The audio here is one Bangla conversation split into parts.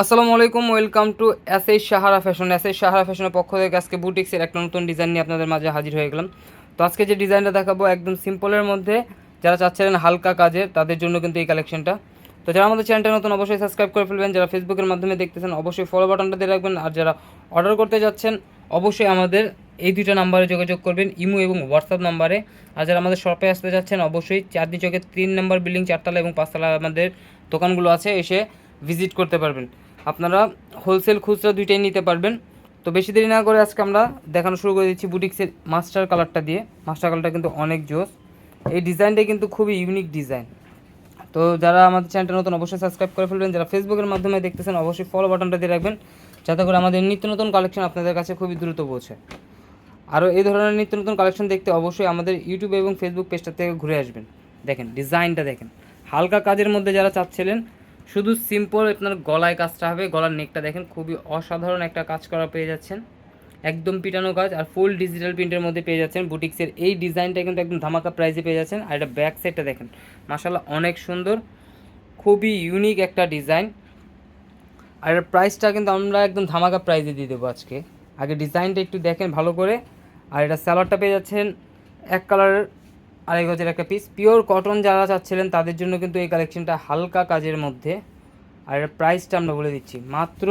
আসসালামু আলাইকুম, ওয়েলকাম টু এস এই সাহারা ফ্যাশন। এস এই সাহারা ফ্যাশনের পক্ষ থেকে আজকে বুটিক্সের একটা নতুন ডিজাইন নিয়ে আপনাদের মাঝে হাজির হয়ে গেলাম। তো আজকে যে ডিজাইনটা দেখাবো একদম সিম্পলের মধ্যে, যারা চাচ্ছিলেন হালকা কাজের, তাদের জন্য কিন্তু এই কালেকশনটা। তো যারা আমাদের চ্যানেলটা নতুন, অবশ্যই সাবস্ক্রাইব করে ফেলবেন। যারা ফেসবুকের মাধ্যমে দেখতেছেন, অবশ্যই ফলো বাটনটা দিয়ে রাখবেন। আর যারা অর্ডার করতে যাচ্ছেন, অবশ্যই আমাদের এই দুইটা নাম্বারে যোগাযোগ করবেন, ইমো এবং হোয়াটসঅ্যাপ নাম্বারে আর যারা আমাদের শপে আসতে যাচ্ছেন, অবশ্যই চাঁদনি চকের তিন নম্বর বিল্ডিং চারতলা এবং পাঁচতলা আমাদের দোকানগুলো আছে। এসে ভিজিট করতে পারবেন। আপনারা হোলসেল খুচরা দুইটাই নিতে পারবেন। তো বেশি দেরি না করে আজকে আমরা দেখানো শুরু করে দিচ্ছি বুটিক্সের মাস্টার কালারটা দিয়ে। মাস্টার কালারটা কিন্তু অনেক জোস। এই ডিজাইনটা কিন্তু খুবই ইউনিক ডিজাইন তো যারা আমাদের চ্যানেলটা নতুন অবশ্যই সাবস্ক্রাইব করে ফেলবেন। যারা ফেসবুকের মাধ্যমে দেখতেছেন, অবশ্যই ফলো বাটনটা দিয়ে রাখবেন। যাতে করে আমাদের নিত্য নতুন কালেকশন আপনাদের কাছে খুবই দ্রুত পৌঁছে। আরও এই ধরনের নিত্য নতুন কালেকশন দেখতে অবশ্যই আমাদের ইউটিউব এবং ফেসবুক পেজটা থেকে ঘুরে আসবেন। দেখেন ডিজাইনটা দেখেন। হালকা কাজের মধ্যে যারা চাচ্ছিলেন শুধু সিম্পল আপনার গলায় কাজটা হবে, গলার নেকটা দেখেন, খুবই অসাধারণ একটা কাজ করা পেয়ে যাচ্ছেন। একদম পিটানো কাজ, আর ফুল ডিজিটাল প্রিন্টের মধ্যে পেয়ে যাচ্ছেন। বুটিক্সের এই ডিজাইনটা কিন্তু একদম ধামাকা প্রাইসে পেয়ে যাচ্ছেন। আর এটা ব্যাক সাইডটা দেখেন মাসাল্লাহ অনেক সুন্দর, খুবই ইউনিক একটা ডিজাইন আর এর প্রাইসটা কিন্তু আমরা একদম ধামাকা প্রাইসে দিয়ে দেবো আজকে। আগে ডিজাইনটা একটু দেখেন ভালো করে। আর এটা স্যালোয়ারটা পেয়ে যাচ্ছেন এক কালারের আড়াই গজের একটা পিস পিওর কটন যারা চাচ্ছিলেন, তাদের জন্য কিন্তু এই কালেকশনটা হালকা কাজের মধ্যে। আর এর প্রাইসটা আমরা বলে দিচ্ছি। মাত্র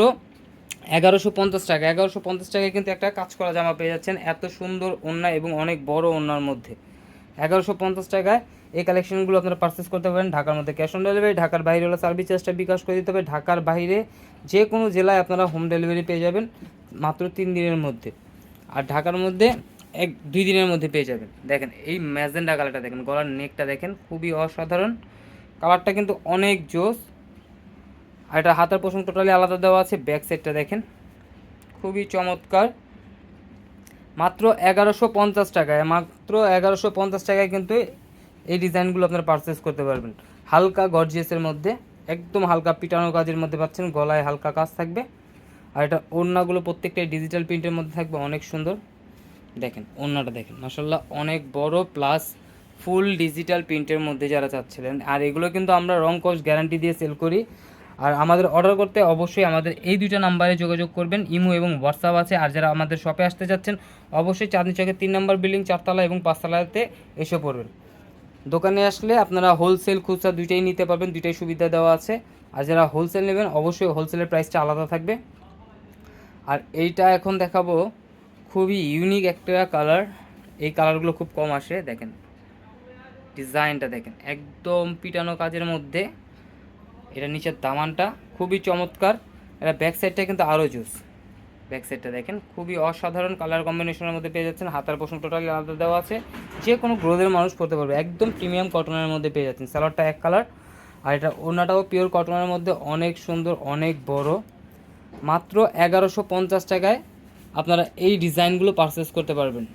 এগারোশো পঞ্চাশ টাকা। এগারোশো পঞ্চাশ টাকায় কিন্তু একটা কাজ করা জামা পেয়ে যাচ্ছেন এত সুন্দর ওড়না এবং অনেক বড় ওড়নার মধ্যে। এগারোশো পঞ্চাশ টাকায় এই কালেকশনগুলো আপনারা পারচেস করতে পারেন ঢাকার মধ্যে। ক্যাশ অন ডেলিভারি ঢাকার বাইরে হলে সার্ভিস চার্জটা বিকাশ করে দিতে হবে। ঢাকার বাইরে যে কোনো জেলায় আপনারা হোম ডেলিভারি পেয়ে যাবেন মাত্র তিন দিনের মধ্যে। আর ঢাকার মধ্যে এক, দুই দিনের মধ্যে পেয়ে যাবেন। দেখেন, এই ম্যাজেন্ডা কালারটা দেখেন, গলার নেকটা দেখেন, খুবই অসাধারণ। কালারটা কিন্তু অনেক জোস। আর এটা হাতের পোষণ টোটালি আলাদা দেওয়া আছে ব্যাক সাইডটা দেখেন, খুবই চমৎকার। মাত্র এগারোশো পঞ্চাশ টাকায়, মাত্র এগারোশো পঞ্চাশ টাকায় কিন্তু এই ডিজাইনগুলো আপনারা পারচেস করতে পারবেন। হালকা গর্জিয়াসের মধ্যে, একদম হালকা পিটানো কাজের মধ্যে পাচ্ছেন, গলায় হালকা কাজ থাকবে। আর এটা ওড়নাগুলো প্রত্যেকটাই ডিজিটাল প্রিন্টের মধ্যে থাকবে, অনেক সুন্দর। দেখেন, অন্যটা দেখেন। মাসাল্লাহ অনেক বড় প্লাস ফুল ডিজিটাল প্রিন্টের মধ্যে যারা চাচ্ছিলেন। আর এগুলো কিন্তু আমরা রং কস্ট গ্যারান্টি দিয়ে সেল করি। আর আমাদের অর্ডার করতে অবশ্যই আমাদের এই দুইটা নাম্বারে যোগাযোগ করবেন। ইমো এবং হোয়াটসঅ্যাপ আছে। আর যারা আমাদের শপে আসতে যাচ্ছেন অবশ্যই চাঁদনি চকের তিন নম্বর বিল্ডিং চারতলা এবং পাঁচতলাতে এসে পড়বেন। দোকানে আসলে আপনারা হোলসেল খুচরা দুইটাই নিতে পারবেন, দুইটাই সুবিধা দেওয়া আছে। আর যারা হোলসেল নেবেন, অবশ্যই হোলসেলের প্রাইসটা আলাদা থাকবে। আর এইটা এখন দেখাবো। খুবই ইউনিক একটা কালার এই কালারগুলো খুব কম আসে, দেখেন। ডিজাইনটা দেখেন, একদম পিটানো কাজের মধ্যে। এটা নিচের দামানটা খুবই চমৎকার। এটা ব্যাক সাইডটা কিন্তু আরও জুস ব্যাক সাইডটা দেখেন, খুবই অসাধারণ কালার কম্বিনেশনের মধ্যে পেয়ে যাচ্ছেন। হাতার পোষণ টোটালি আলাদা দেওয়া আছে। যে কোনো গ্রোদের মানুষ পরতে পারবে। একদম প্রিমিয়াম কটনের মধ্যে পেয়ে যাচ্ছেন। স্যালাডটা এক কালার আর এটা ওনাটাও পিওর কটনের মধ্যে অনেক সুন্দর, অনেক বড়। মাত্র এগারোশো পঞ্চাশ টাকায় আপনারা এই ডিজাইনগুলো পারচেস করতে পারবেন।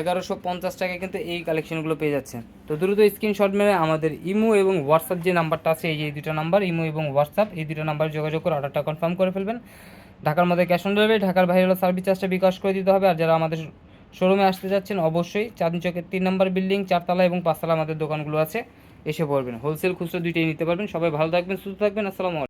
এগারোশো পঞ্চাশ টাকায় কিন্তু এই কালেকশনগুলো পেয়ে যাচ্ছেন। তো দ্রুত স্ক্রিনশট মেরে আমাদের ইমো এবং হোয়াটসঅ্যাপ যে নাম্বারটা আছে, এই দুটো নাম্বার, ইমো এবং হোয়াটসঅ্যাপ, এই দুটো নাম্বারে যোগাযোগ করে অর্ডারটা কনফার্ম করে ফেলবেন। ঢাকার মধ্যে ক্যাশ অন ডেলিভারি ঢাকার বাইরে সার্ভিস চার্জটা বিকাশ করে দিতে হবে। আর যারা আমাদের শোরুমে আসতে যাচ্ছেন, অবশ্যই চাঁদনি চকের তিন নম্বর বিল্ডিং চারতলা এবং পাঁচতলা আমাদের দোকানগুলো আছে, এসে পড়বেন। হোলসেল খুচরো দুইটাই নিতে পারবেন। সবাই ভালো থাকবেন, সুস্থ থাকবেন, আসসালামু